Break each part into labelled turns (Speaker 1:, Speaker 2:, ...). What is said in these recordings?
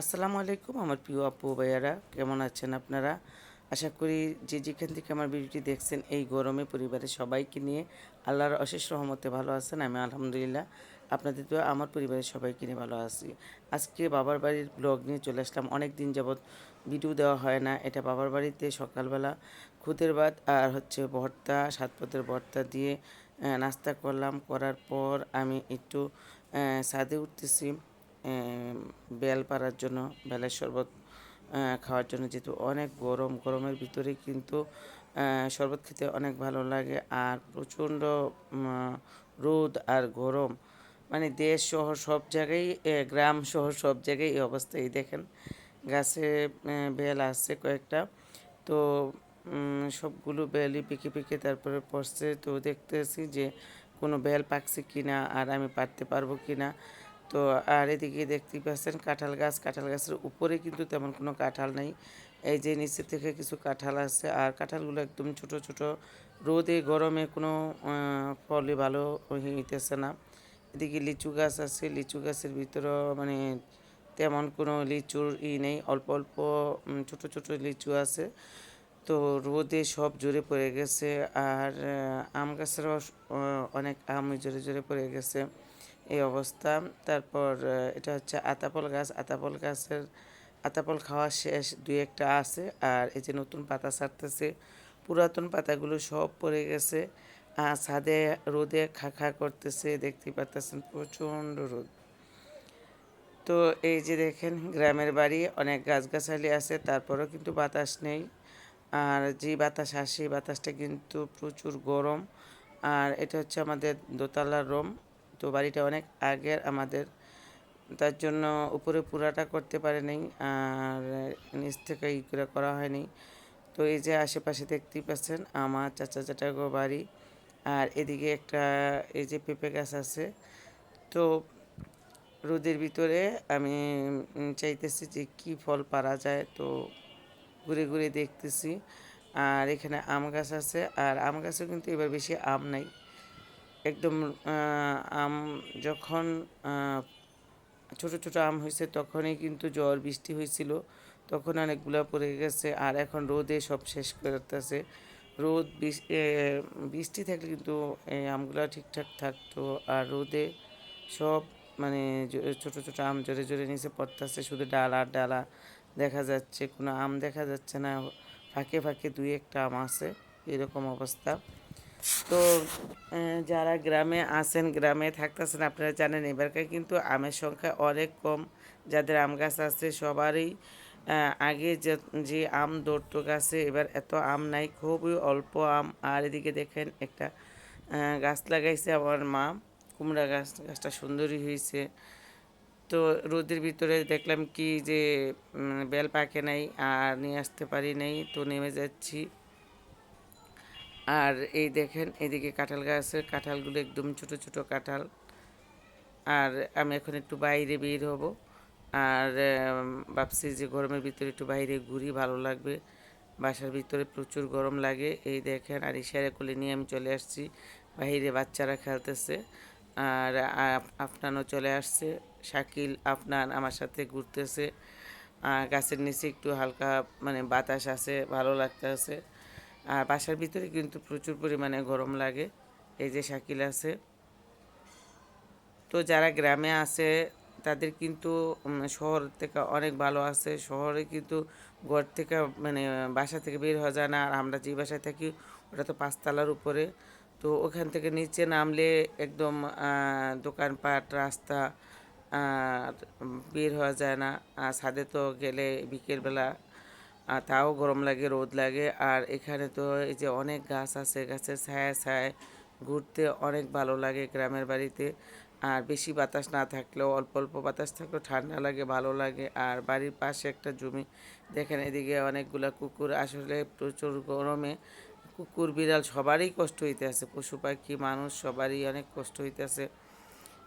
Speaker 1: আসসালামু আলাইকুম আমার প্রিয় আপু ভাইয়ারা, কেমন আছেন আপনারা? আশা করি যে যেখান থেকে আমার ভিডিওটি দেখছেন এই গরমে পরিবারের সবাইকে নিয়ে আল্লাহর অশেষ রহমতে ভালো আছেন, আমি আলহামদুলিল্লাহ। আপনাদের তো আমার পরিবারের সবাইকে নিয়ে ভালো আছি। আজকে বাবার বাড়ির ব্লগ নিয়ে চলে আসলাম। অনেক দিন যাবৎ ভিডিও দেওয়া হয় না। এটা বাবার বাড়িতে সকালবেলা খুদের ভাত আর হচ্ছে ভর্তা, সাত পথের ভর্তা দিয়ে নাস্তা করলাম। করার পর আমি একটু ছাদে উঠতেছি। বেল পাড়ার জন্য, বেলের শরবত খাওয়ার জন্য যেহেতু অনেক গরম, গরমের ভিতরে কিন্তু শরবত খেতে অনেক ভালো লাগে। আর প্রচণ্ড রোদ আর গরম মানে দেশ শহর সব জায়গায় গ্রাম শহর সব জায়গায় এই অবস্থায় দেখেন, গাছে বেল আসছে কয়েকটা। তো সবগুলো বেলই পেকে পেকে তারপরে পড়ছে। তো দেখতেছি যে, কোনো বেল পাকছে কিনা, আর আমি পারতে পারব কিনা। তো আর এদিকে দেখতেই পাচ্ছেন কাঁঠাল গাছ, কাঁঠাল গাছের উপরে কিন্তু তেমন কোনো কাঁঠাল নেই। এই যে নিচে থেকে কিছু কাঁঠাল আছে আর কাঁঠালগুলো একদম ছোট ছোট। রোদে, গরমে কোনো ফলে ভালো হইতেছে না। এদিকে লিচু গাছ আছে, লিচু গাছের ভিতরেও মানে তেমন কোনো লিচুর ই নেই। অল্প অল্প ছোট ছোট লিচু আছে। তো রোদে সব জোরে পড়ে গেছে। আর আম গাছেরও অনেক আম জোরে জোরে পড়ে গেছে। এই অবস্থা। তারপর এটা হচ্ছে আতাপল গাছ। আতাপল গাছের, আতাপল খাওয়া শেষ, দুই একটা আছে। আর এই যে নতুন পাতা ছাড়তেছে, পুরাতন পাতাগুলো সব পড়ে গেছে। ছাদে রোদে খা খা করতেছে দেখতে পারতেছেন প্রচণ্ড রোদ। তো এই যে দেখেন, গ্রামের বাড়ি, অনেক গাছগাছালি আছে, তারপরেও কিন্তু বাতাস নেই। আর যে বাতাস আসে বাতাসটা কিন্তু প্রচুর গরম। আর এটা হচ্ছে আমাদের দোতলার রুম। তো বাড়িটা অনেক আগের, আমাদের তার জন্য উপরে পুরাটা করতে পারে আর নিচ থেকে ই করে করা হয়নি। তো এই যে আশেপাশে দেখতেই পাচ্ছেন, আমার চাচা চাটাগো বাড়ি, আর এদিকে একটা এই যে পেঁপে গাছ আছে। তো রোদের ভিতরে আমি চাইতেছি যে কি ফল পারা যায়, তো ঘুরে ঘুরে দেখতেছি। আর এখানে আম গাছ আছে, আর আম গাছেও কিন্তু এবার বেশি আম নাই। একদম আম, যখন ছোট ছোট আম হয়েছে তখনই কিন্তু জ্বর, বৃষ্টি হয়েছিল তখন অনেকগুলো পড়ে গেছে আর এখন রোদে সব শেষ করতেছে। রোদ বৃষ্টি থাকলে কিন্তু আমগুলো ঠিকঠাক থাকতো আর রোদে সব মানে ছোট ছোট আম জোরে জোরে নিচে পড়তেছে। শুধু ডালা ডালা দেখা যাচ্ছে, কোনো আম দেখা যাচ্ছে না। ফাঁকে ফাঁকে দুই একটা আম আছে, এরকম অবস্থা। তো যারা গ্রামে আসেন গ্রামে থাকতেছেন, আপনারা জানেন এবারকার কিন্তু আমের সংখ্যা অনেক কম। যাদের আম গাছ আছে সবারই আগে যে যে আম ধরতো গাছে, এবার এত আম নাই, খুবই অল্প আম। আর এদিকে দেখেন একটা গাছ লাগাইছে আমার মা, কুমড়া গাছ, গাছটা সুন্দরই হয়েছে তো রোদের ভিতরে দেখলাম কি যে বেল পাকে নাই, আর নিয়ে আসতে পারি নাই, তো নেমে যাচ্ছি। আর এই দেখেন, এদিকে কাঁঠাল গাছের কাঁঠালগুলো একদম ছোট ছোট কাঁঠাল। আর আমি এখন একটু বাইরে বের হব। আর ভাবছি যে গরমের ভিতরে একটু বাইরে ঘুরি, ভালো লাগবে। বাসার ভিতরে প্রচুর গরম লাগে। এই দেখেন, আর ইশারা কোলে নিয়ে আমি চলে আসছি। বাইরে বাচ্চারা খেলতেছে। আর আপ- আফনানও চলে আসছে। শাকিল, আফনান আমার সাথে ঘুরতেছে। গাছের নিচে একটু হালকা মানে বাতাস আছে, ভালো লাগতেছে। আর বাসার ভিতরে কিন্তু প্রচুর পরিমাণে গরম লাগে। এই যে শাকিল আছে। তো যারা গ্রামে আছে, তাদের কিন্তু শহর থেকে অনেক ভালো আছে। শহরে কিন্তু ঘর থেকে মানে বাসা থেকে বের হওয়া যায় না। আর আমরা যে বাসায় থাকি, ওটা তো পাঁচতলার উপরে। তো ওখান থেকে নিচে নামলে একদম দোকানপাট, রাস্তা বের হওয়া যায় না। আর ছাদে তো গেলে বিকেলবেলা আর তাও গরম লাগে, রোদ লাগে। আর এখানে তো এই যে অনেক গাছ আছে, গাছের ছায়া ছায় ঘুরতে অনেক ভালো লাগে গ্রামের বাড়িতে। আর বেশি বাতাস না থাকলেও, অল্প অল্প বাতাস থাকলেও ঠান্ডা লাগে, ভালো লাগে। আর বাড়ির পাশে একটা জমি, দেখেন এদিকে অনেকগুলা কুকুর। আসলে প্রচুর গরমে কুকুর বিড়াল সবারই কষ্ট হইতে আছে, পশু পাখি, মানুষ সবারই অনেক কষ্ট হইতেছে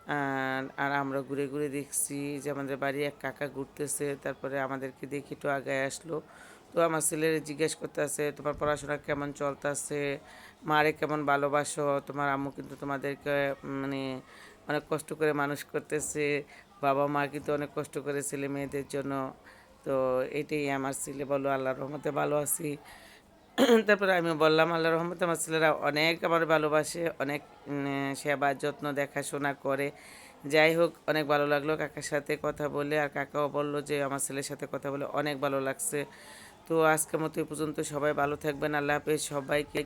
Speaker 1: আর আর আমরা ঘুরে ঘুরে দেখছি যে আমাদের বাড়ি এক কাকা ঘুরতেছে, তারপরে আমাদেরকে দেখে একটু আগায় আসলো। তো আমার ছেলের জিজ্ঞেস করতেছে, তোমার পড়াশোনা কেমন চলতেছে? মারে কেমন ভালোবাসো? তোমার আম্মু কিন্তু তোমাদেরকে মানে অনেক কষ্ট করে মানুষ করতেছে। বাবা মা কিন্তু অনেক কষ্ট করে ছেলে মেয়েদের জন্য। তো এটাই আমার ছেলে বলো, আল্লাহর রহমতে ভালো আছি। তারপরে আমি বললাম, আল্লাহ রহমত আমার ছেলেরা অনেক আমার ভালোবাসে, অনেক সেবা যত্ন, দেখাশোনা করে। যাই হোক, অনেক ভালো লাগল কাকার সাথে কথা বলে। আর কাকাও বলল যে, আমার ছেলের সাথে কথা বলে অনেক ভালো লাগছে। তো আজকের মতো এই পর্যন্ত সবাই ভালো থাকবেন। আল্লাহ হাফেজ। সবাইকে